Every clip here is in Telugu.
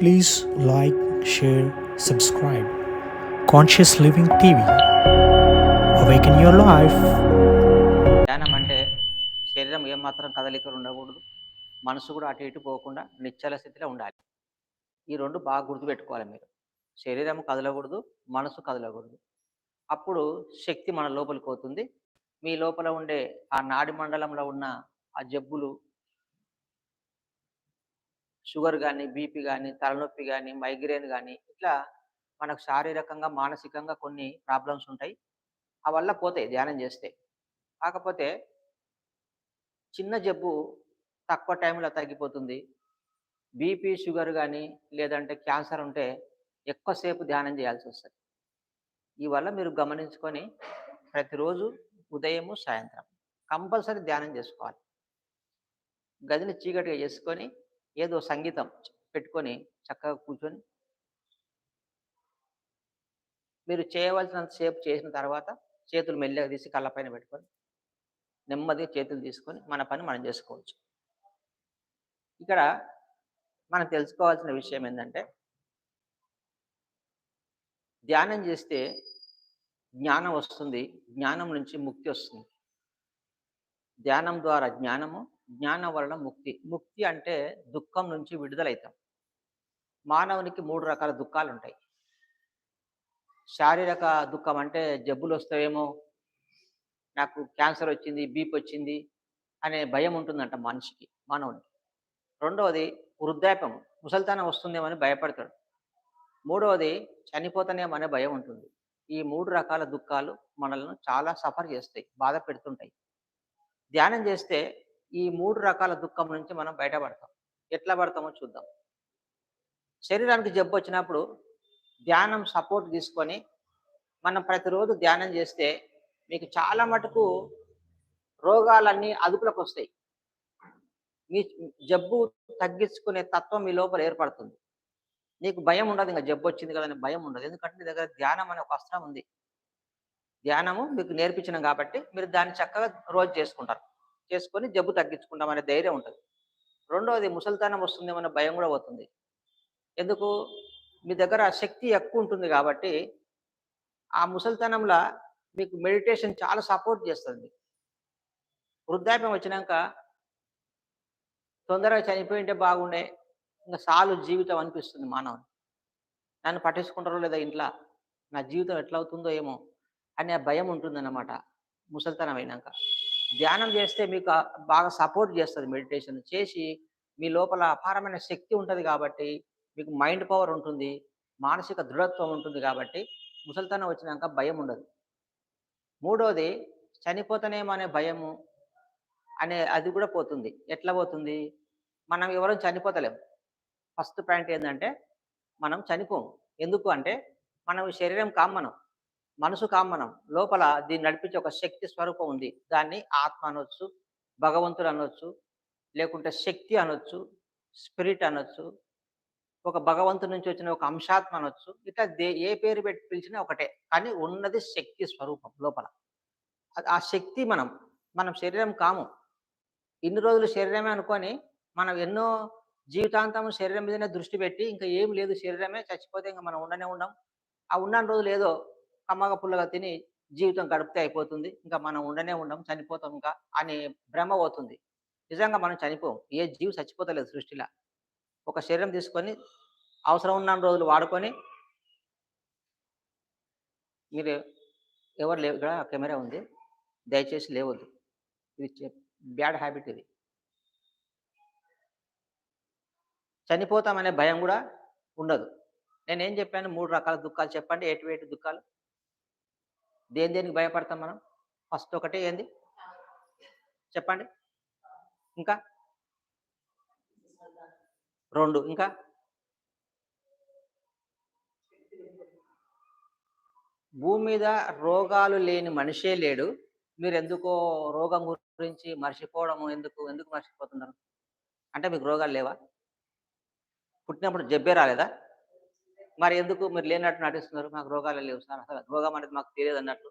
Please like share subscribe conscious living TV awaken your life ధ్యానం అంటే శరీరం ఏమాత్రం కదలికలు ఉండకూడదు. మనసు కూడా అటు ఇటు పోకుండా నిశ్చల స్థితిలో ఉండాలి. ఈ రెండు బాగా గుర్తుపెట్టుకోవాలి మీరు. శరీరం కదలకూడదు మనసు కదలకూడదు. అప్పుడు శక్తి మన లోపలికి పోతుంది. మీ లోపల ఉండే ఆ నాడి మండలంలో ఉన్న ఆ జబ్బులు షుగర్ కానీ బీపీ కానీ తలనొప్పి కానీ మైగ్రేన్ కానీ ఇట్లా మనకు శారీరకంగా మానసికంగా కొన్ని ప్రాబ్లమ్స్ ఉంటాయి. అవల్ల పోతాయి ధ్యానం చేస్తే. కాకపోతే చిన్న జబ్బు తక్కువ టైంలో తగ్గిపోతుంది. బీపీ షుగర్ కానీ లేదంటే క్యాన్సర్ ఉంటే ఎక్కువసేపు ధ్యానం చేయాల్సి వస్తుంది. ఈ వల్ల మీరు గమనించుకొని ప్రతిరోజు ఉదయము సాయంత్రం కంపల్సరీ ధ్యానం చేసుకోవాలి. గదిని చీకటిగా చేసుకొని ఏదో సంగీతం పెట్టుకొని చక్కగా కూర్చొని మీరు చేయవలసినంత సేపు చేసిన తర్వాత చేతులు మెల్లగా తీసి కళ్ళపైన పెట్టుకొని నెమ్మదిగా చేతులు తీసుకొని మన పని మనం చేసుకోవచ్చు. ఇక్కడ మనం తెలుసుకోవాల్సిన విషయం ఏంటంటే ధ్యానం చేస్తే జ్ఞానం వస్తుంది జ్ఞానం నుంచి ముక్తి వస్తుంది. ధ్యానం ద్వారా జ్ఞానము జ్ఞానం వలన ముక్తి. ముక్తి అంటే దుఃఖం నుంచి విడుదలవుతాం మానవునికి మూడు రకాల దుఃఖాలు ఉంటాయి శారీరక దుఃఖం అంటే జబ్బులు వస్తాయేమో నాకు క్యాన్సర్ వచ్చింది బీపీ వచ్చింది అనే భయం ఉంటుందంట మనిషికి మానవునికి రెండవది వృద్ధాప్యం. ముసలితనం వస్తుందేమని భయపడతాడు. మూడవది చనిపోతానేమనే అనే భయం ఉంటుంది. ఈ మూడు రకాల దుఃఖాలు మనల్ని చాలా సఫర్ చేస్తాయి బాధ పెడుతుంటాయి. ధ్యానం చేస్తే ఈ మూడు రకాల దుఃఖం నుంచి మనం బయటపడతాం. ఎట్లా పడతామో చూద్దాం. శరీరానికి జబ్బు వచ్చినప్పుడు ధ్యానం సపోర్ట్ తీసుకొని మనం ప్రతిరోజు ధ్యానం చేస్తే మీకు చాలా మటుకు రోగాలన్నీ అదుపులోకి వస్తాయి. మీ జబ్బు తగ్గించుకునే తత్వం మీ లోపల ఏర్పడుతుంది. నీకు భయం ఉండదు ఇంకా జబ్బు వచ్చింది కదా భయం ఉండదు. ఎందుకంటే మీ దగ్గర ధ్యానం అనే ఒక అస్త్రం ఉంది. ధ్యానము మీకు నేర్పించినాం కాబట్టి మీరు దాన్ని చక్కగా రోజు చేసుకుంటారు. చేసుకొని జబ్బు తగ్గించుకుంటాం అనే ధైర్యం ఉంటుంది. రెండవది ముసలితనం వస్తుందేమన్న భయం కూడా పోతుంది. ఎందుకు? మీ దగ్గర శక్తి ఎక్కువ ఉంటుంది కాబట్టి ఆ ముసలితనంలో మీకు మెడిటేషన్ చాలా సపోర్ట్ చేస్తుంది. వృద్ధాప్యం వచ్చినాక తొందరగా చనిపోయింటే బాగుండే ఇంకా సాలు జీవితం అనిపిస్తుంది మానవుని. నన్ను పట్టించుకుంటారో లేదా ఇంట్లో? నా జీవితం ఎట్లా అవుతుందో ఏమో అనే భయం ఉంటుందన్నమాట ముసలితనం అయినాక. ధ్యానం చేస్తే మీకు బాగా సపోర్ట్ చేస్తుంది మెడిటేషన్. చేసి మీ లోపల అపారమైన శక్తి ఉంటుంది కాబట్టి మీకు మైండ్ పవర్ ఉంటుంది మానసిక దృఢత్వం ఉంటుంది కాబట్టి ముసలితనం వచ్చినాక భయం ఉండదు. మూడోది చనిపోతానేమో అనే భయము అనే అది కూడా పోతుంది. ఎట్లా పోతుంది? మనం ఎవరూ చనిపోతలేం. ఫస్ట్ పాయింట్ ఏంటంటే మనం చనిపోము. ఎందుకు అంటే మనం శరీరం కామ్మనం మనసు కామనం. లోపల దీన్ని నడిపించే ఒక శక్తి స్వరూపం ఉంది. దాన్ని ఆత్మ అనొచ్చు భగవంతుడు అనొచ్చు లేకుంటే శక్తి అనొచ్చు స్పిరిట్ అనొచ్చు ఒక భగవంతుడి నుంచి వచ్చిన ఒక అంశాత్మ అనొచ్చు. ఇట్లా దే ఏ పేరు పెట్టి పిలిచినా ఒకటే. కానీ ఉన్నది శక్తి స్వరూపం లోపల. ఆ శక్తి మనం మనం శరీరం కాము. ఇన్ని రోజులు శరీరమే అనుకొని మనం ఎన్నో జీవితాంతం శరీరం మీదనే దృష్టి పెట్టి ఇంకా ఏం లేదు శరీరమే చచ్చిపోతే ఇంకా మనం ఉండనే ఉండం. ఆ ఉన్న రోజులు ఏదో కమ్మగా పుల్లగా తిని జీవితం గడిపితే అయిపోతుంది. ఇంకా మనం ఉండనే ఉండం చనిపోతాం ఇంకా అనే భ్రమ పోతుంది. నిజంగా మనం చనిపోం. ఏ జీవి చచ్చిపోతలేదు సృష్టిలో. ఒక శరీరం తీసుకొని అవసరం ఉన్న రోజులు వాడుకొని మీరు ఎవరు లేవు ఇక్కడ కెమెరా ఉంది. దయచేసి లేవద్దు. ఇది బ్యాడ్ హ్యాబిట్ ఇది. చనిపోతామనే భయం కూడా ఉండదు. నేనేం చెప్పాను? మూడు రకాల దుఃఖాలు చెప్పండి. ఎటు వేటి దుఃఖాలు? దేని దేనికి భయపడతాం మనం? ఫస్ట్ ఒకటి ఏంది? చెప్పండి. ఇంకా? రెండు. ఇంకా? భూమి మీద రోగాలు లేని మనిషే లేడు. మీరు ఎందుకో రోగం గురించి మర్చిపోవడం ఎందుకు? ఎందుకు మర్చిపోతున్నారు? అంటే మీకు రోగాలు లేవా? పుట్టినప్పుడు జబ్బే రాలేదా? మరి ఎందుకు మీరు లేనట్టు నటిస్తున్నారు? మాకు రోగాలు లేవు సార్. అసలు రోగం అనేది మాకు తెలియదు అన్నట్టు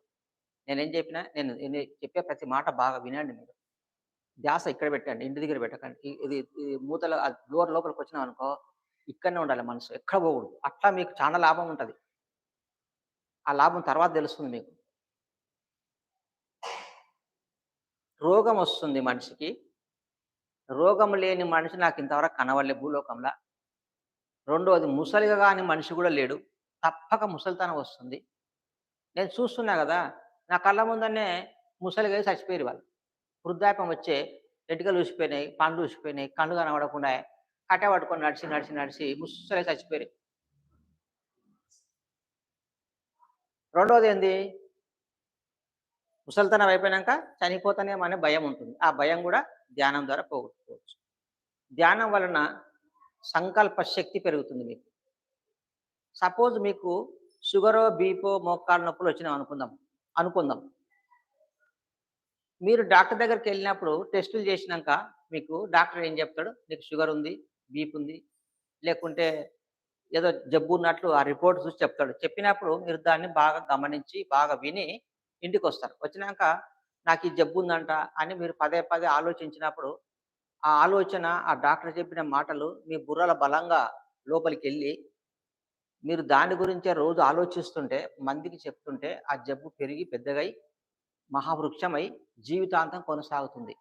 నేనేం చెప్పినా నేను చెప్పే ప్రతి మాట బాగా వినండి మీరు. ధ్యాస ఇక్కడ పెట్టండి ఇంటి దగ్గర పెట్టకండి. ఇది ఇది మూతల డోర్ లోపలికి వచ్చినాం అనుకో ఇక్కడనే ఉండాలి మనసు. ఎక్కడ పోకూడదు. అట్లా మీకు చాలా లాభం ఉంటుంది. ఆ లాభం తర్వాత తెలుస్తుంది మీకు. రోగం వస్తుంది మనిషికి. రోగం లేని మనిషి నాకు ఇంతవరకు కనవలే భూలోకంలో. రెండవది ముసలిగా కానీ మనిషి కూడా లేడు. తప్పక ముసలితనం వస్తుంది. నేను చూస్తున్నా కదా నా కళ్ళ ముందనే ముసలిగా చచ్చిపోయారు వాళ్ళు. వృద్ధాప్యం వచ్చే ఎటుకలు ఊసిపోయినాయి పండ్లు ఊసిపోయినాయి కళ్ళు కనబడకుండా కట్ట పట్టుకొని నడిచి నడిచి నడిచి ముసలి చచ్చిపోయారు. రెండవది ఏంది? ముసలితనం అయిపోయినాక చనిపోతానేమో అనే భయం ఉంటుంది. ఆ భయం కూడా ధ్యానం ద్వారా పోగొట్టుకోవచ్చు. ధ్యానం వలన సంకల్ప శక్తి పెరుగుతుంది మీకు. సపోజ్ మీకు షుగరో బీపో మోకాళ్ళ నొప్పులు వచ్చినాం అనుకుందాం అనుకుందాం. మీరు డాక్టర్ దగ్గరికి వెళ్ళినప్పుడు టెస్టులు చేసినాక మీకు డాక్టర్ ఏం చెప్తాడు? నీకు షుగర్ ఉంది బీప్ ఉంది లేకుంటే ఏదో జబ్బు ఉన్నట్లు ఆ రిపోర్ట్ చూసి చెప్తాడు. చెప్పినప్పుడు మీరు దాన్ని బాగా గమనించి బాగా విని ఇంటికి వస్తారు వచ్చినాక నాకు ఈ జబ్బు ఉందంట అని మీరు పదే పదే ఆలోచించినప్పుడు ఆ ఆలోచన ఆ డాక్టర్ చెప్పిన మాటలు మీ బుర్రల బలంగా లోపలికి వెళ్ళి మీరు దాని గురించే రోజు ఆలోచిస్తుంటే మందికి చెప్తుంటే ఆ జబ్బు పెరిగి పెద్దగై మహావృక్షమై జీవితాంతం కొనసాగుతుంది.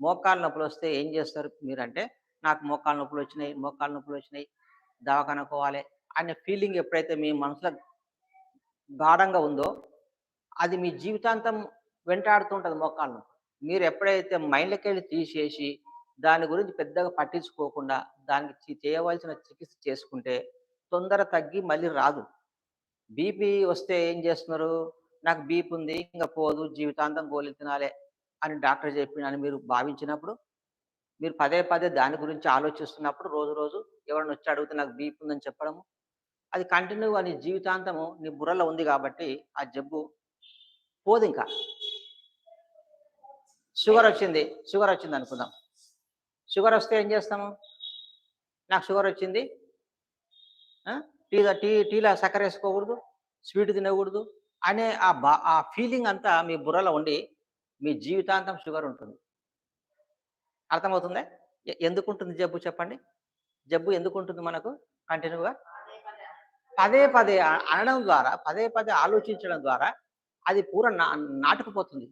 మోకాళ్ళ నొప్పులు వస్తే ఏం చేస్తారు మీరంటే నాకు మోకాళ్ళ నొప్పులు వచ్చినాయి మోకాళ్ళ నొప్పులు వచ్చినాయి దవాఖాన పోవాలి అనే ఫీలింగ్ ఎప్పుడైతే మీ మనసులో గాఢంగా ఉందో అది మీ జీవితాంతం వెంటాడుతుంటుంది మోకాళ్ళ నొప్పి. మీరు ఎప్పుడైతే మైండ్లోకి వెళ్ళి తీసేసి దాని గురించి పెద్దగా పట్టించుకోకుండా దానికి చేయవలసిన చికిత్స చేసుకుంటే తొందర తగ్గి మళ్ళీ రాదు. బీపీ వస్తే ఏం చేస్తున్నారు? నాకు బీపీ ఉంది ఇంకా పోదు జీవితాంతం గోళీలు తినాలే అని డాక్టర్ చెప్పిన అని మీరు భావించినప్పుడు మీరు పదే పదే దాని గురించి ఆలోచిస్తున్నప్పుడు రోజు రోజు ఎవరైనా వచ్చి అడిగితే నాకు బీపీ ఉందని చెప్పడము అది కంటిన్యూ నీ జీవితాంతము నీ బుర్రలో ఉంది కాబట్టి ఆ జబ్బు పోదు ఇంకా. షుగర్ వచ్చింది షుగర్ వచ్చింది అనుకుందాం. షుగర్ వస్తే ఏం చేస్తాము? నాకు షుగర్ వచ్చింది. టీ టీలో టీ టీలో చక్కెర వేసుకోకూడదు స్వీట్ తినకూడదు అనే ఆ బా ఆ ఫీలింగ్ అంతా మీ బుర్రలో ఉండి మీ జీవితాంతం షుగర్ ఉంటుంది. అర్థమవుతుందా? ఎందుకు ఉంటుంది జబ్బు చెప్పండి? జబ్బు ఎందుకు ఉంటుంది మనకు? కంటిన్యూగా? పదే పదే అనడం ద్వారా పదే పదే ఆలోచించడం ద్వారా అది పూర నా నాటుకుపోతుంది.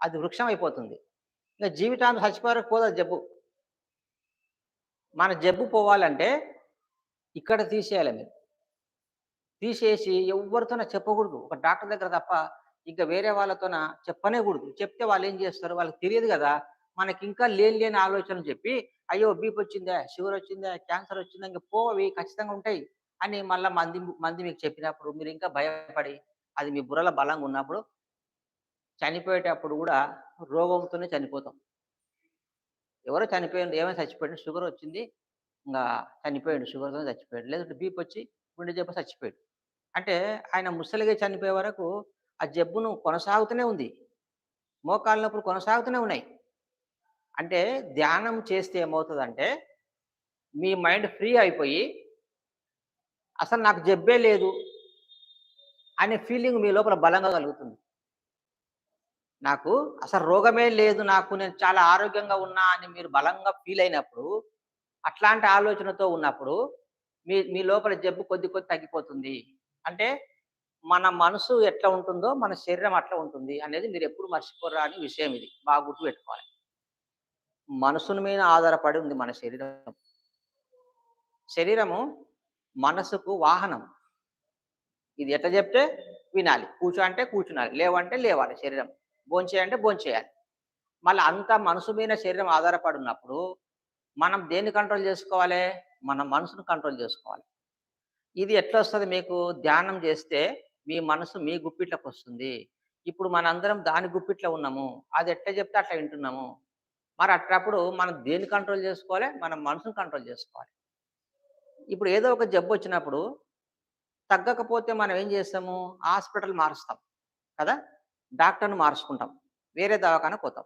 అది వృక్షం అయిపోతుంది ఇంకా జీవితాంతం చచ్చిపోయారు పోదు జబ్బు? మన జబ్బు పోవాలంటే ఇక్కడ తీసేయాలి మీరు. తీసేసి ఎవరితోన చెప్పకూడదు. ఒక డాక్టర్ దగ్గర తప్ప ఇంకా వేరే వాళ్ళతోన చెప్పనే కూడదు చెప్తే వాళ్ళు ఏం చేస్తారు? వాళ్ళకి తెలియదు కదా. మనకి ఇంకా లేని లేని ఆలోచనలు చెప్పి అయ్యో బీపీ వచ్చిందా? షుగర్ వచ్చిందా? క్యాన్సర్ వచ్చిందా? ఇంకా పోవి ఖచ్చితంగా ఉంటాయి. అని మళ్ళీ మంది మంది మీకు చెప్పినప్పుడు మీరు ఇంకా భయపడి అది మీ బుర్రలో బలంగా ఉన్నప్పుడు చనిపోయేటప్పుడు కూడా రోగంతోనే చనిపోతాం. ఎవరో చనిపోయింది ఏమైనా చచ్చిపోయాడు షుగర్ వచ్చింది ఇంకా చనిపోయాడు షుగర్తో చచ్చిపోయాడు. లేదంటే బీప్ వచ్చి గుండె జబ్బు చచ్చిపోయాడు. అంటే ఆయన ముసలిగా చనిపోయే వరకు ఆ జబ్బును కొనసాగుతూనే ఉంది. మోకాళ్ళ నొప్పులు కొనసాగుతూనే ఉన్నాయి. అంటే ధ్యానం చేస్తే ఏమవుతుందంటే మీ మైండ్ ఫ్రీ అయిపోయి అసలు నాకు జబ్బే లేదు అనే ఫీలింగ్ మీ లోపల బలంగా కలుగుతుంది. నాకు అసలు రోగమే లేదు నాకు నేను చాలా ఆరోగ్యంగా ఉన్నా అని మీరు బలంగా ఫీల్ అయినప్పుడు అట్లాంటి ఆలోచనతో ఉన్నప్పుడు మీ మీ లోపల జబ్బు కొద్ది కొద్ది తగ్గిపోతుంది. అంటే మన మనసు ఎట్లా ఉంటుందో మన శరీరం అట్లా ఉంటుంది అనేది మీరు ఎప్పుడు మర్చిపోరా అని విషయం ఇది. బాగా గుర్తు పెట్టుకోవాలి. మనసుని మీద ఆధారపడి ఉంది మన శరీరం. శరీరము మనసుకు వాహనం. ఇది ఎట్లా చెప్తే వినాలి. కూర్చో అంటే కూర్చునాలి. లేవంటే లేవాలి శరీరం. భోంచేయాలంటే భోంచేయాలి మళ్ళీ అంత మనసు మీద శరీరం ఆధారపడి ఉన్నప్పుడు మనం దేన్ని కంట్రోల్ చేసుకోవాలి? మన మనసును కంట్రోల్ చేసుకోవాలి. ఇది ఎట్లా వస్తుంది మీకు? ధ్యానం చేస్తే మీ మనసు మీ గుప్పిట్లకు వస్తుంది. ఇప్పుడు మనందరం దాని గుప్పిట్లో ఉన్నాము. అది ఎట్లా చెప్తే అట్లా వింటున్నాము. మరి అట్లప్పుడు మనం దేన్ని కంట్రోల్ చేసుకోవాలి? మన మనసును కంట్రోల్ చేసుకోవాలి. ఇప్పుడు ఏదో ఒక జబ్బు వచ్చినప్పుడు తగ్గకపోతే మనం ఏం చేస్తాము? హాస్పిటల్ మారుస్తాం. కదా? డాక్టర్ను మార్చుకుంటాం వేరే దవాఖాన పోతాం.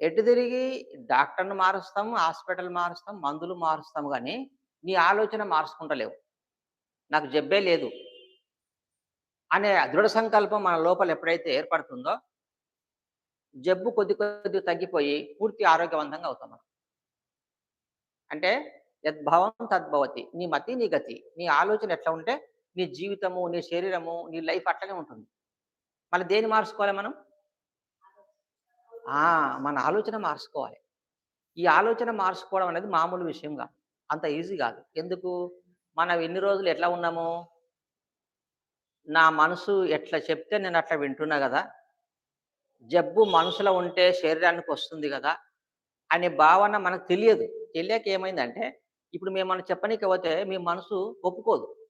ఎటు తిరిగి డాక్టర్ను మారుస్తాం హాస్పిటల్ మారుస్తాం మందులు మారుస్తాం కానీ నీ ఆలోచన మార్చుకుంటలేవు నాకు జబ్బే లేదు. అనే దృఢ సంకల్పం మన లోపల ఎప్పుడైతే ఏర్పడుతుందో జబ్బు కొద్ది కొద్ది తగ్గిపోయి పూర్తి ఆరోగ్యవంతంగా అవుతాం మనం. అంటే యద్భవం తద్భవతి నీ మతి నీ గతి నీ ఆలోచన ఎట్లా ఉంటే నీ జీవితము నీ శరీరము నీ లైఫ్ అట్లనే ఉంటుంది. మళ్ళీ దేన్ని మార్చుకోవాలి మనం? ఆ మన ఆలోచన మార్చుకోవాలి. ఈ ఆలోచన మార్చుకోవడం అనేది మామూలు విషయం కాదు. అంత ఈజీ కాదు. ఎందుకు? మనం ఎన్ని రోజులు ఎట్లా ఉన్నాము? నా మనసు ఎట్లా చెప్తే నేను అట్లా వింటున్నా కదా? జబ్బు మనసులో ఉంటే శరీరానికి వస్తుంది కదా? అనే భావన మనకు తెలియదు. తెలియక ఏమైందంటే ఇప్పుడు మేము మనం చెప్పనీకపోతే మీ మనసు ఒప్పుకోదు.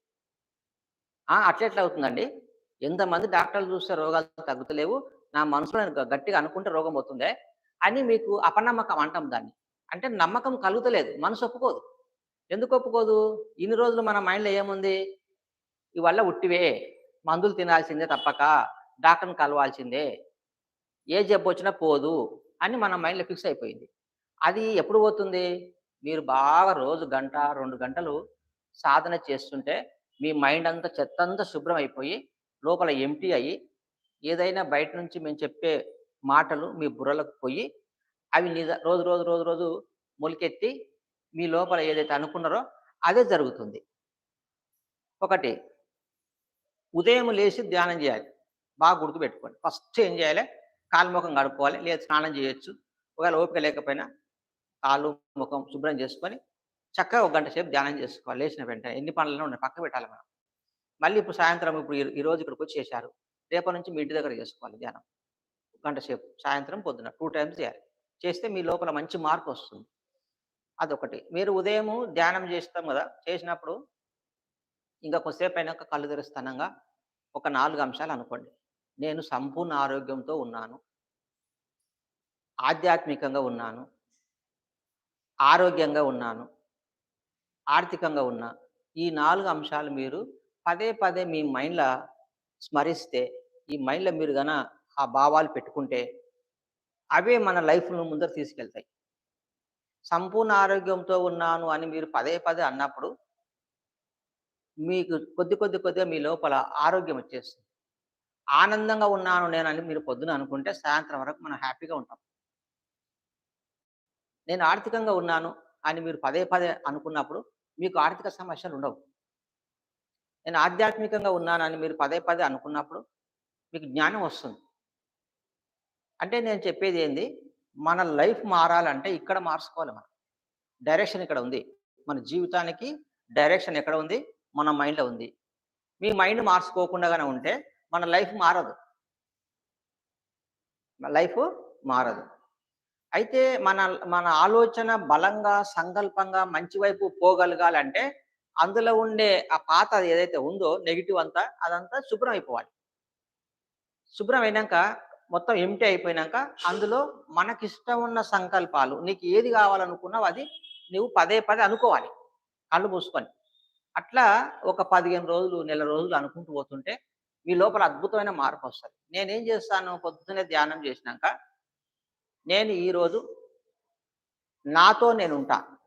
అట్లా ఎట్లా అవుతుందండి? ఎంతమంది డాక్టర్లు చూస్తే రోగాలు తగ్గుతలేవు నా మనసులో నేను గట్టిగా అనుకుంటే రోగం పోతుందే అని మీకు అపనమ్మకం అంటాం దాన్ని. అంటే నమ్మకం కలుగుతలేదు మనసు ఒప్పుకోదు. ఎందుకు ఒప్పుకోదు? ఇన్ని రోజులు మన మైండ్లో ఏముంది? ఇవల్ల ఉట్టివే మందులు తినాల్సిందే తప్పక డాక్టర్ని కలవాల్సిందే ఏ జబ్బు వచ్చినా పోదు అని మన మైండ్లో ఫిక్స్ అయిపోయింది. అది ఎప్పుడు పోతుంది? మీరు బాగా రోజు గంట రెండు గంటలు సాధన చేస్తుంటే మీ మైండ్ అంతా చెత్త అంతా శుభ్రం అయిపోయి లోపల ఎంటీ అయ్యి ఏదైనా బయట నుంచి మేము చెప్పే మాటలు మీ బుర్రలకు పోయి అవి నిజ రోజు రోజు రోజు రోజు మొలికెత్తి మీ లోపల ఏదైతే అనుకున్నారో అదే జరుగుతుంది. ఒకటి ఉదయం లేచి ధ్యానం చేయాలి. బాగా గుర్తుపెట్టుకోండి. ఫస్ట్ ఏం చేయాలి? కాలు ముఖం కడుక్కోవాలి. లేదా స్నానం చేయొచ్చు. ఒకవేళ ఓపిక లేకపోయినా కాళ్ళు ముఖం శుభ్రం చేసుకొని చక్కగా ఒక గంట సేపు ధ్యానం చేసుకోవాలి. లేచిన వెంటనే ఎన్ని పనులను ఉన్నాయి. పక్క పెట్టాలి మనం. మళ్ళీ ఇప్పుడు సాయంత్రం ఇప్పుడు ఈ- రోజు ఇక్కడికి వచ్చి చేశారు. రేపటి నుంచి మీ ఇంటి దగ్గర చేసుకోవాలి ధ్యానం. గంట సేపు సాయంత్రం పొద్దున టూ టైమ్స్ చేయాలి. చేస్తే మీ లోపల మంచి మార్పు వస్తుంది. అదొకటి. మీరు ఉదయము ధ్యానం చేస్తాం కదా చేసినప్పుడు ఇంకా కొద్దిసేపు అయినాక కళ్ళు తెరుస్తానంగా ఒక నాలుగు అంశాలు అనుకోండి. నేను సంపూర్ణ ఆరోగ్యంతో ఉన్నాను. ఆధ్యాత్మికంగా ఉన్నాను. ఆరోగ్యంగా ఉన్నాను. ఆర్థికంగా ఉన్నా. ఈ నాలుగు అంశాలు మీరు పదే పదే మీ మైండ్లో స్మరిస్తే ఈ మైండ్లో మీరు గన ఆ భావాలు పెట్టుకుంటే అవే మన లైఫ్ను ముందర తీసుకెళ్తాయి. సంపూర్ణ ఆరోగ్యంతో ఉన్నాను అని మీరు పదే పదే అన్నప్పుడు మీకు కొద్ది కొద్ది కొద్దిగా మీ లోపల ఆరోగ్యం వచ్చేస్తుంది. ఆనందంగా ఉన్నాను నేను అని మీరు పొద్దున అనుకుంటే సాయంత్రం వరకు మనం హ్యాపీగా ఉంటాం. నేను ఆర్థికంగా ఉన్నాను అని మీరు పదే పదే అనుకున్నప్పుడు మీకు ఆర్థిక సమస్యలు ఉండవు. నేను ఆధ్యాత్మికంగా ఉన్నానని మీరు పదే పదే అనుకున్నప్పుడు మీకు జ్ఞానం వస్తుంది. అంటే నేను చెప్పేది ఏంది? మన లైఫ్ మారాలంటే ఇక్కడ మార్చుకోవాలి మనం. డైరెక్షన్ ఇక్కడ ఉంది. మన జీవితానికి డైరెక్షన్ ఎక్కడ ఉంది? మన మైండ్లో ఉంది. మీ మైండ్ మార్చుకోకుండానే ఉంటే మన లైఫ్ మారదు. లైఫ్ మారదు. అయితే మన మన ఆలోచన బలంగా సంకల్పంగా మంచి వైపు పోగలగాలంటే అందులో ఉండే ఆ పాత ఏదైతే ఉందో నెగిటివ్ అంతా అదంతా శుభ్రం అయిపోవాలి. శుభ్రం అయినాక మొత్తం ఎంటీ అయిపోయినాక అందులో మనకిష్టం ఉన్న సంకల్పాలు నీకు ఏది కావాలనుకున్నావు అది నువ్వు పదే పదే అనుకోవాలి కళ్ళు మూసుకొని. అట్లా ఒక పదిహేను రోజులు నెల రోజులు అనుకుంటూ పోతుంటే మీ లోపల అద్భుతమైన మార్పు వస్తుంది. నేనేం చేస్తాను? పొద్దున్నే ధ్యానం చేసినాక నేను ఈరోజు నాతో నేను ఉంటాను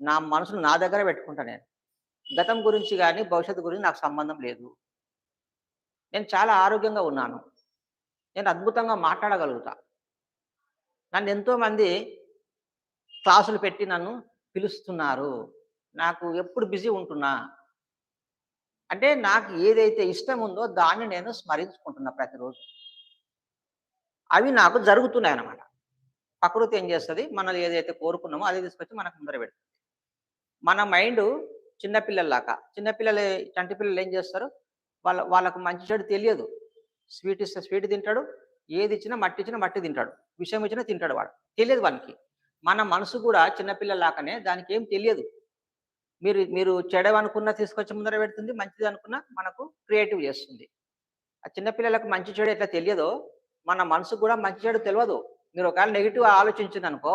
నా మనసును నా దగ్గర పెట్టుకుంటా నేను. గతం గురించి కానీ భవిష్యత్తు గురించి నాకు సంబంధం లేదు. నేను చాలా ఆరోగ్యంగా ఉన్నాను. నేను అద్భుతంగా మాట్లాడగలుగుతా. నన్ను ఎంతోమంది క్లాసులు పెట్టి నన్ను పిలుస్తున్నారు. నాకు ఎప్పుడు బిజీ ఉంటున్నా. అంటే నాకు ఏదైతే ఇష్టం ఉందో దాన్ని నేను స్మరించుకుంటున్నా ప్రతిరోజు. అవి నాకు జరుగుతున్నాయి అన్నమాట ప్రకృతి ఏం చేస్తుంది? మనల్ని ఏదైతే కోరుకున్నామో అది తీసుకొచ్చి మనకు ముందర పెడుతుంది. మన మైండ్ చిన్నపిల్లల్లాగా చిన్నపిల్లలు చంటి పిల్లలు ఏం చేస్తారు? వాళ్ళ వాళ్ళకు మంచి చెడు తెలియదు. స్వీట్ ఇస్తే స్వీట్ తింటాడు ఏది ఇచ్చినా మట్టి ఇచ్చినా మట్టి తింటాడు. విషయం ఇచ్చినా తింటాడు వాడు. తెలియదు వానికి మన మనసు కూడా చిన్నపిల్లలాగానే దానికి ఏం తెలియదు. మీరు మీరు చెడు తీసుకొచ్చి ముందర పెడుతుంది మంచిది అనుకున్న మనకు క్రియేటివ్ చేస్తుంది. ఆ చిన్నపిల్లలకు మంచి చెడు ఎట్లా తెలియదో మన మనసుకు కూడా మంచి చెడు తెలియదు మీరు ఒకవేళ నెగిటివ్ ఆలోచించింది అనుకో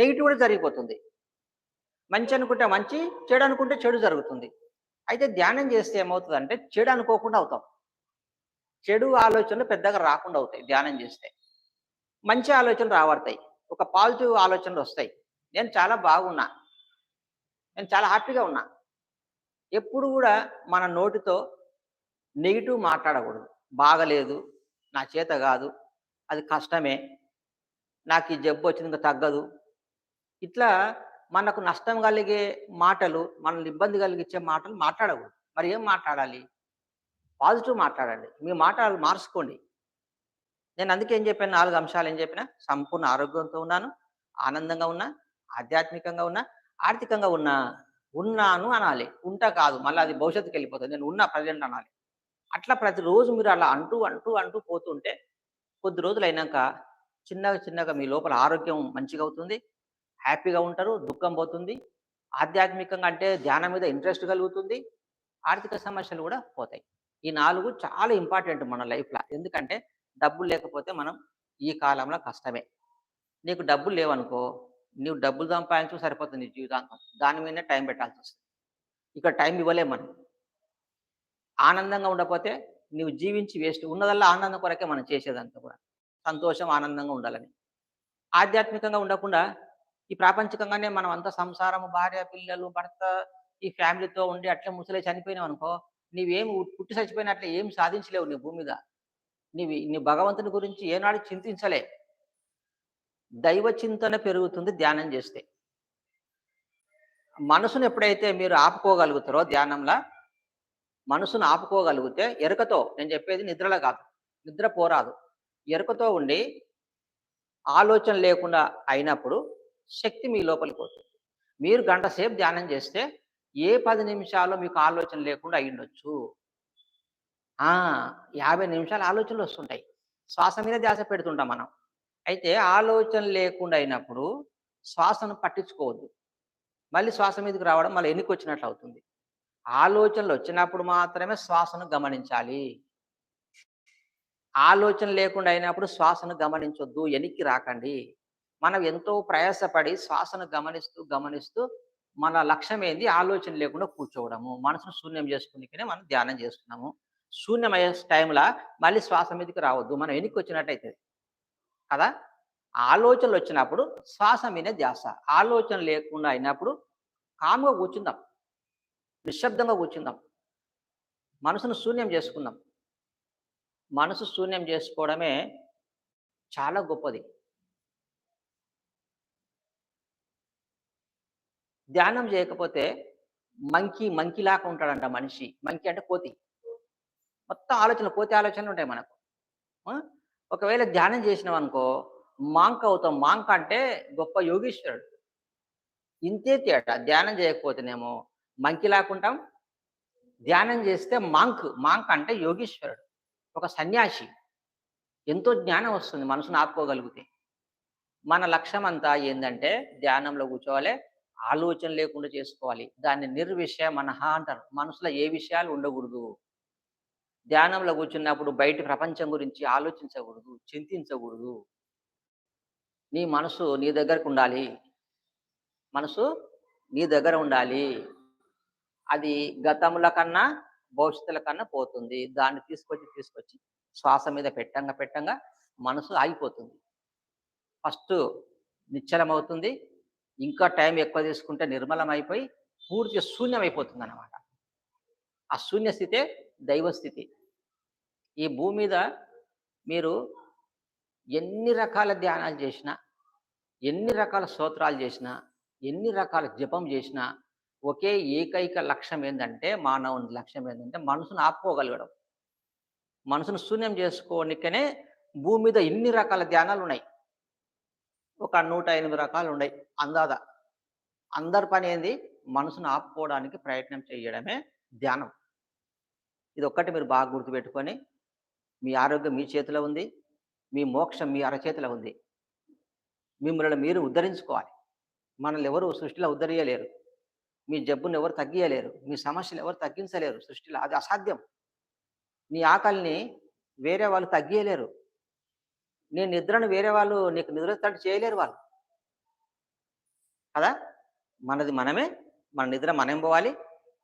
నెగిటివ్ కూడా జరిగిపోతుంది. మంచి అనుకుంటే మంచి చెడు అనుకుంటే చెడు జరుగుతుంది. అయితే ధ్యానం చేస్తే ఏమవుతుందంటే చెడు అనుకోకుండా అవుతాం. చెడు ఆలోచనలు పెద్దగా రాకుండా అవుతాయి ధ్యానం చేస్తే. మంచి ఆలోచనలు రాబడతాయి. ఒక పాజిటివ్ ఆలోచనలు వస్తాయి. నేను చాలా బాగున్నా. నేను చాలా హ్యాపీగా ఉన్నా. ఎప్పుడు కూడా మన నోటితో నెగిటివ్ మాట్లాడకూడదు. బాగలేదు నా చేత కాదు అది కష్టమే నాకు ఈ జబ్బు వచ్చింది ఇంకా తగ్గదు. ఇట్లా మనకు నష్టం కలిగే మాటలు మనల్ని ఇబ్బంది కలిగించే మాటలు మాట్లాడకూడదు. మరి ఏం మాట్లాడాలి? పాజిటివ్ మాట్లాడండి. మీ మాటలు మార్చుకోండి. నేను అందుకే ఏం చెప్పాను? నాలుగు అంశాలు ఏం చెప్పినా? సంపూర్ణ ఆరోగ్యంతో ఉన్నాను ఆనందంగా ఉన్నా ఆధ్యాత్మికంగా ఉన్నా ఆర్థికంగా ఉన్నా ఉన్నాను అనాలి. ఉంటా కాదు. మళ్ళీ అది భవిష్యత్తుకి వెళ్ళిపోతుంది. నేను ఉన్నా ప్రజెంట్ అనాలి. అట్లా ప్రతిరోజు మీరు అలా అంటూ అంటూ అంటూ పోతుంటే కొద్ది రోజులు అయినాక చిన్నగా చిన్నగా మీ లోపల ఆరోగ్యం మంచిగా అవుతుంది. హ్యాపీగా ఉంటారు దుఃఖం పోతుంది. ఆధ్యాత్మికంగా అంటే ధ్యానం మీద ఇంట్రెస్ట్ కలుగుతుంది. ఆర్థిక సమస్యలు కూడా పోతాయి. ఈ నాలుగు చాలా ఇంపార్టెంట్ మన లైఫ్లో. ఎందుకంటే డబ్బులు లేకపోతే మనం ఈ కాలంలో కష్టమే. నీకు డబ్బులు లేవనుకో నువ్వు డబ్బులు సంపాదించు సరిపోతుంది జీవితాంతం. దాని మీదనే టైం పెట్టాల్సి వస్తుంది. ఇక్కడ టైం ఇవ్వలేం మనం. ఆనందంగా ఉండకపోతే నువ్వు జీవించి వేస్ట్ ఉన్నదల్లా ఆనందం కొరకే మనం చేసేదంతా కూడా. సంతోషం ఆనందంగా ఉండాలని. ఆధ్యాత్మికంగా ఉండకుండా ఈ ప్రాపంచికంగానే మనం అంత సంసారము భార్య పిల్లలు భర్త ఈ ఫ్యామిలీతో ఉండి అట్లే ముసలే చనిపోయినావు అనుకో నీవేమి పుట్టి చచ్చిపోయినట్లే ఏం సాధించలేవు నీ భూమి మీద. నీవి నీ భగవంతుని గురించి ఏనాడు చింతించలే. దైవ చింతన పెరుగుతుంది ధ్యానం చేస్తే. మనసును ఎప్పుడైతే మీరు ఆపుకోగలుగుతారో ధ్యానంలా మనసును ఆపుకోగలిగితే ఎరుకతో నేను చెప్పేది నిద్రలో కాదు నిద్ర పోరాదు. ఎరుకతో ఉండి ఆలోచన లేకుండా అయినప్పుడు శక్తి మీ లోపలికి పోతుంది. మీరు గంట సేపు ధ్యానం చేస్తే ఏ పది నిమిషాల్లో మీకు ఆలోచన లేకుండా అయ్యుండొచ్చు. యాభై నిమిషాలు ఆలోచనలు వస్తుంటాయి. శ్వాస మీద ధ్యాస పెడుతుంటాం మనం. అయితే ఆలోచన లేకుండా అయినప్పుడు శ్వాసను పట్టించుకోవద్దు. మళ్ళీ శ్వాస మీదకి రావడం మళ్ళీ ఎన్నికి వచ్చినట్లు అవుతుంది. ఆలోచనలు వచ్చినప్పుడు మాత్రమే శ్వాసను గమనించాలి. ఆలోచన లేకుండా అయినప్పుడు శ్వాసను గమనించొద్దు. ఎనికి రాకండి. మనం ఎంతో ప్రయాసపడి శ్వాసను గమనిస్తూ గమనిస్తూ మన లక్ష్యం ఏంది ఆలోచన లేకుండా కూర్చోవడము. మనసును శూన్యం చేసుకునికనే మనం ధ్యానం చేస్తున్నాము. శూన్యమయ్యే టైంలో మళ్ళీ శ్వాస మీదకి రావద్దు. మనం వెనక్కి వచ్చినట్టయితే కదా? ఆలోచనలు వచ్చినప్పుడు శ్వాస మీద ధ్యాస. ఆలోచన లేకుండా అయినప్పుడు కామ్గా కూర్చుందాం. నిశ్శబ్దంగా కూర్చుందాం. మనసును శూన్యం చేసుకుందాం. మనసు శూన్యం చేసుకోవడమే చాలా గొప్పది. ధ్యానం చేయకపోతే మంకీ మంకీలాగా ఉంటాడంట మనిషి. మంకీ అంటే కోతి. మొత్తం ఆలోచన కోతి ఆలోచనలు ఉంటాయి మనకు. ఒకవేళ ధ్యానం చేసినాం అనుకో మాంక అవుతాం. మాంక అంటే గొప్ప యోగీశ్వరుడు. ఇంతే తేట ధ్యానం చేయకపోతేనేమో మంకి లాకుంటాం ధ్యానం చేస్తే మాంక్ మాంక్ అంటే యోగీశ్వరుడు. ఒక సన్యాసి. ఎంతో జ్ఞానం వస్తుంది మనసును ఆపుకోగలిగితే. మన లక్ష్యం అంతా ఏంటంటే ధ్యానంలో కూర్చోవాలి. ఆలోచన లేకుండా చేసుకోవాలి. దాన్ని నిర్విషయ మనహ అంటారు. మనసులో ఏ విషయాలు ఉండకూడదు. ధ్యానంలో కూర్చున్నప్పుడు బయట ప్రపంచం గురించి ఆలోచించకూడదు చింతించకూడదు. నీ మనసు నీ దగ్గరకు ఉండాలి. మనసు నీ దగ్గర ఉండాలి. అది గతముల కన్నా భవిష్యత్తుల కన్నా పోతుంది. దాన్ని తీసుకొచ్చి తీసుకొచ్చి శ్వాస మీద పెట్టంగా పెట్టంగా మనసు ఆగిపోతుంది. ఫస్ట్ నిశ్చలమవుతుంది. ఇంకా టైం ఎక్కువ తీసుకుంటే నిర్మలం అయిపోయి పూర్తిగా శూన్యం అయిపోతుంది అనమాట ఆ శూన్య స్థితే దైవస్థితి. ఈ భూమి మీద మీరు ఎన్ని రకాల ధ్యానాలు చేసినా ఎన్ని రకాల స్తోత్రాలు చేసినా ఎన్ని రకాల జపం చేసినా ఒకే ఏకైక లక్ష్యం ఏంటంటే మానవుని లక్ష్యం ఏంటంటే మనసును ఆపుకోగలగడం. మనసును శూన్యం చేసుకోనికనే భూమి మీద ఇన్ని రకాల ధ్యానాలు ఉన్నాయి ఒక నూట ఎనిమిది రకాలు ఉన్నాయి అందాద అందరి పని ఏంది? మనసును ఆపుకోవడానికి ప్రయత్నం చేయడమే ధ్యానం. ఇది ఒక్కటి మీరు బాగా గుర్తుపెట్టుకొని మీ ఆరోగ్యం మీ చేతిలో ఉంది మీ మోక్షం మీ అరచేతిలో ఉంది. మిమ్మల్ని మీరు ఉద్ధరించుకోవాలి. మనల్ని ఎవరు సృష్టిలో ఉద్ధరియలేరు మీ జబ్బును ఎవరు తగ్గియలేరు. మీ సమస్యలు ఎవరు తగ్గించలేరు సృష్టిలో. అది అసాధ్యం. నీ ఆకలిని వేరే వాళ్ళు తగ్గియలేరు. నీ నిద్రను వేరే వాళ్ళు నీకు నిద్ర చేయలేరు వాళ్ళు. కదా? మనది మనమే మన నిద్ర మనం పోవాలి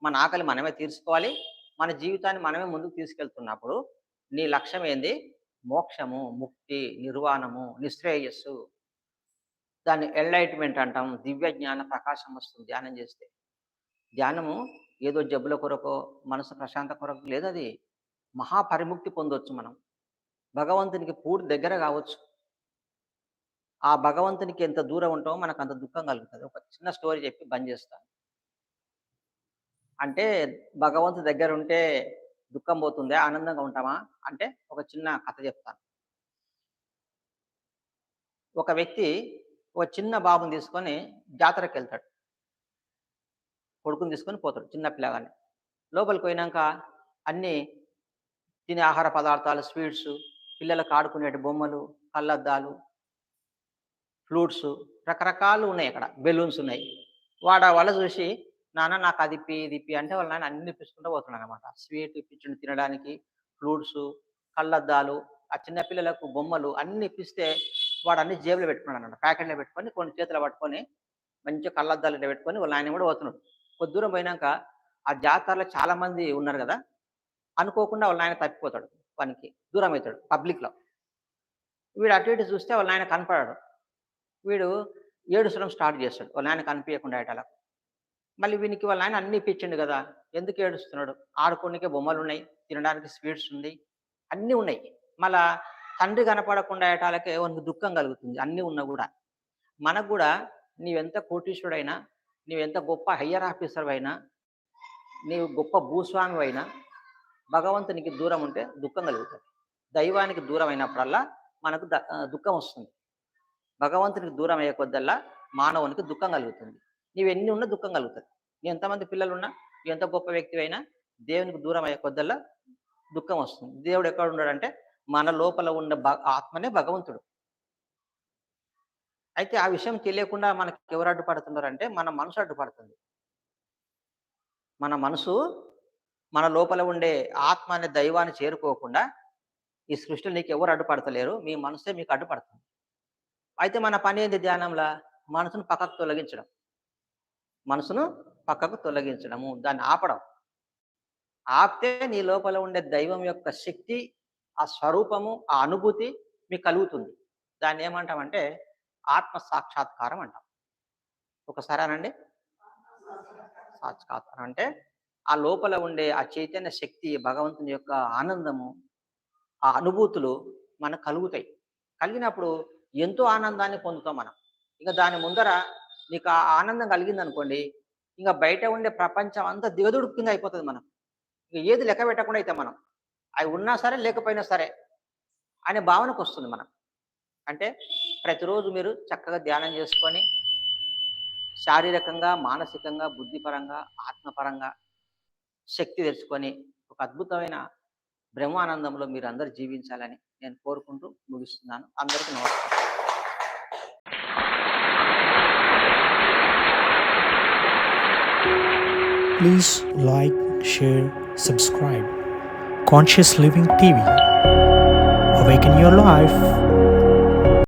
మన ఆకలి మనమే తీర్చుకోవాలి మన జీవితాన్ని మనమే ముందుకు తీసుకెళ్తున్నప్పుడు నీ లక్ష్యం ఏంది? మోక్షము ముక్తి నిర్వాణము నిశ్రేయస్సు. దాన్ని ఎన్లైట్మెంట్ అంటాం దివ్య జ్ఞాన ప్రకాశం వస్తుంది ధ్యానం చేస్తే. ధ్యానము ఏదో జబ్బుల కొరకు మనసు ప్రశాంత కొరకు లేదు అది మహాపరిముక్తి పొందొచ్చు మనం. భగవంతునికి పూర్తి దగ్గర కావచ్చు. ఆ భగవంతునికి ఎంత దూరం ఉంటామో మనకు అంత దుఃఖం కలుగుతుంది. ఒక చిన్న స్టోరీ చెప్పి బంద్ చేస్తాను అంటే భగవంతు దగ్గర ఉంటే దుఃఖం పోతుందే? ఆనందంగా ఉంటామా? అంటే ఒక చిన్న కథ చెప్తాను ఒక వ్యక్తి ఒక చిన్న బాబుని తీసుకొని జాతరకి వెళ్తాడు. కొడుకుని తీసుకొని పోతాడు చిన్న పిల్లగాని లోపలికి పోయినాక అన్ని తినే ఆహార పదార్థాలు స్వీట్స్ పిల్లలకు ఆడుకునే బొమ్మలు కళ్ళద్దాలు ఫ్లూట్స్ రకరకాలు ఉన్నాయి అక్కడ. బెలూన్స్ ఉన్నాయి. వాడు వాళ్ళ చూసి నాన్న నాకు అది ఇప్పి ఇది ఇప్పి అంటే వాళ్ళ నాన్న అన్ని ఇప్పించుకుంటూ పోతున్నాడు అనమాట స్వీట్ ఇప్పించుండి తినడానికి ఫ్లూట్స్ కళ్ళద్దాలు ఆ చిన్న పిల్లలకు బొమ్మలు అన్ని ఇప్పిస్తే వాడు అన్ని జేబులో పెట్టుకున్నాడు అనమాట ప్యాకెట్లో పెట్టుకొని కొన్ని చేతులు పట్టుకొని మంచిగా కళ్ళద్దాలు పెట్టుకొని వాళ్ళ ఆయన కూడా పోతున్నాడు. కొద్ది దూరం పోయినాక ఆ జాతరలో చాలామంది ఉన్నారు కదా అనుకోకుండా వాళ్ళ ఆయన తప్పిపోతాడు. పనికి దూరం అవుతాడు పబ్లిక్లో వీడు అటు ఇటు చూస్తే వాళ్ళ ఆయన కనపడాడు. వీడు ఏడుసడం స్టార్ట్ చేస్తాడు వాళ్ళ ఆయన కనిపించకుండా అలా మళ్ళీ వీనికి వాళ్ళ ఆయన అన్ని ఇప్పించండు కదా ఎందుకు ఏడుస్తున్నాడు? ఆడుకోనికే బొమ్మలు ఉన్నాయి తినడానికి స్వీట్స్ ఉంది అన్నీ ఉన్నాయి. మళ్ళా తండ్రి కనపడకుండా ఏటాలకే వానికి దుఃఖం కలుగుతుంది అన్నీ ఉన్నా కూడా. మనకు కూడా నీవెంత కోటీశ్వరుడైనా నీవెంత గొప్ప హయ్యర్ ఆఫీసర్ అయినా నీవు గొప్ప భూస్వామి అయినా భగవంతునికి దూరం ఉంటే దుఃఖం కలుగుతుంది. దైవానికి దూరం అయినప్పుడల్లా మనకు ద- దుఃఖం వస్తుంది. భగవంతునికి దూరం అయ్యే కొద్దల్లా మానవునికి దుఃఖం కలుగుతుంది. నీవు ఎన్ని ఉన్నా దుఃఖం కలుగుతుంది. నీ ఎంతమంది పిల్లలు ఉన్నా ఎంత గొప్ప వ్యక్తి అయినా దేవునికి దూరం అయ్యే కొద్దల్లా దుఃఖం వస్తుంది. దేవుడు ఎక్కడ ఉన్నాడంటే మన లోపల ఉన్న ఆత్మనే భగవంతుడు. అయితే ఆ విషయం తెలియకుండా మనకి ఎవరు అడ్డుపడుతున్నారంటే మన మనసు అడ్డుపడుతుంది. మన మనసు మన లోపల ఉండే ఆత్మ అనే దైవాన్ని చేరుకోకుండా ఈ సృష్టిలో నీకు ఎవరు అడ్డుపడతలేరు. మీ మనసే మీకు అడ్డుపడుతుంది. అయితే మన పని ఏంది ధ్యానంలా? మనసును పక్కకు తొలగించడం. మనసును పక్కకు తొలగించడము. దాన్ని ఆపడం. ఆపితే నీ లోపల ఉండే దైవం యొక్క శక్తి ఆ స్వరూపము ఆ అనుభూతి మీకు కలుగుతుంది. దాన్ని ఏమంటామంటే ఆత్మ సాక్షాత్కారం అంటాం. ఒకసారి అనండి. సాక్షాత్కారం అంటే ఆ లోపల ఉండే ఆ చైతన్య శక్తి భగవంతుని యొక్క ఆనందము ఆ అనుభూతులు మనకు కలుగుతాయి. కలిగినప్పుడు ఎంతో ఆనందాన్ని పొందుతాం మనం. ఇక దాని ముందర నీకు ఆ ఆనందం కలిగింది అనుకోండి ఇంకా బయట ఉండే ప్రపంచం అంతా దిగదుడుపు కింద అయిపోతుంది మనం ఇక ఏది లెక్క పెట్టకుండా అయితే మనం అవి ఉన్నా సరే లేకపోయినా సరే అనే భావనకు వస్తుంది మనం అంటే ప్రతిరోజు మీరు చక్కగా ధ్యానం చేసుకొని శారీరకంగా మానసికంగా బుద్ధిపరంగా ఆత్మపరంగా శక్తి తెచ్చుకొని ఒక అద్భుతమైన బ్రహ్మానందంలో మీరు అందరు జీవించాలని నేను కోరుకుంటూ ముగిస్తున్నాను. అందరికీ నమస్కారం. Please like share subscribe conscious living TV Awaken your life.